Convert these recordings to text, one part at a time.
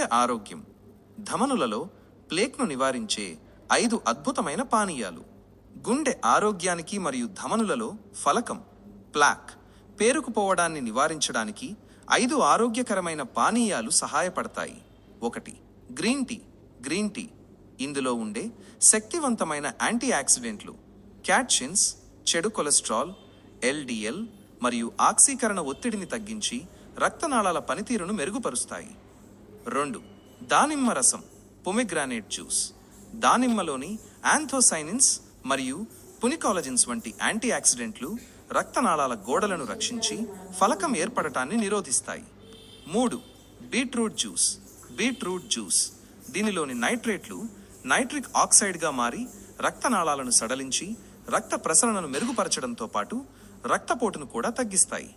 గుండె ఆరోగ్యం. ధమనులలో ప్లేక్ను నివారించే ఐదు అద్భుతమైన పానీయాలు. గుండె ఆరోగ్యానికి మరియు ధమనులలో ఫలకం ప్లాక్ పేరుకుపోవడాన్ని నివారించడానికి ఐదు ఆరోగ్యకరమైన పానీయాలు సహాయపడతాయి. ఒకటి గ్రీన్ టీ. గ్రీన్ టీ ఇందులో ఉండే శక్తివంతమైన యాంటీ ఆక్సిడెంట్లు క్యాట్షిన్స్ చెడు కొలెస్ట్రాల్ ఎల్డిఎల్ మరియు ఆక్సీకరణ ఒత్తిడిని తగ్గించి రక్తనాళాల పనితీరును మెరుగుపరుస్తాయి. రెండు. దానిమ్మ రసం పొమిగ్రానేట్ జ్యూస్. దానిమ్మలోని యాంథోసైనిన్స్ మరియు పునికాలజిన్స్ వంటి యాంటీ ఆక్సిడెంట్లు రక్తనాళాల గోడలను రక్షించి ఫలకం ఏర్పడటాన్ని నిరోధిస్తాయి. మూడు. Beetroot juice beetroot juice. దీనిలోని నైట్రేట్లు నైట్రిక్ ఆక్సైడ్గా మారి రక్తనాళాలను సడలించి రక్త ప్రసరణను మెరుగుపరచడంతో పాటు రక్తపోటును కూడా తగ్గిస్తాయి.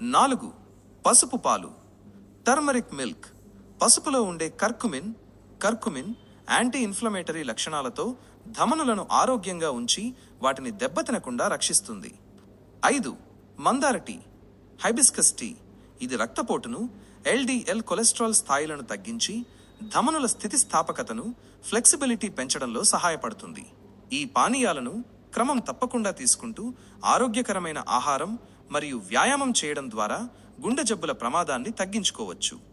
నాలుగు. పసుపు పాలు టర్మరిక్ మిల్క్ పసుపులో ఉండే కర్కుమిన్ కర్కుమిన్ యాంటీ ఇన్ఫ్లమేటరీ లక్షణాలతో ధమనులను ఆరోగ్యంగా ఉంచి వాటిని దెబ్బతినకుండా రక్షిస్తుంది. ఐదు మందార టీ హైబిస్కస్ టీ. ఇది రక్తపోటును ఎల్డిఎల్ కొలెస్ట్రాల్ స్థాయిలను తగ్గించి ధమనుల స్థితిస్థాపకతను ఫ్లెక్సిబిలిటీ పెంచడంలో సహాయపడుతుంది. ఈ పానీయాలను క్రమం తప్పకుండా తీసుకుంటూ ఆరోగ్యకరమైన ఆహారం మరియు వ్యాయామం చేయడం ద్వారా గుండె జబ్బుల ప్రమాదాన్ని తగ్గించుకోవచ్చు.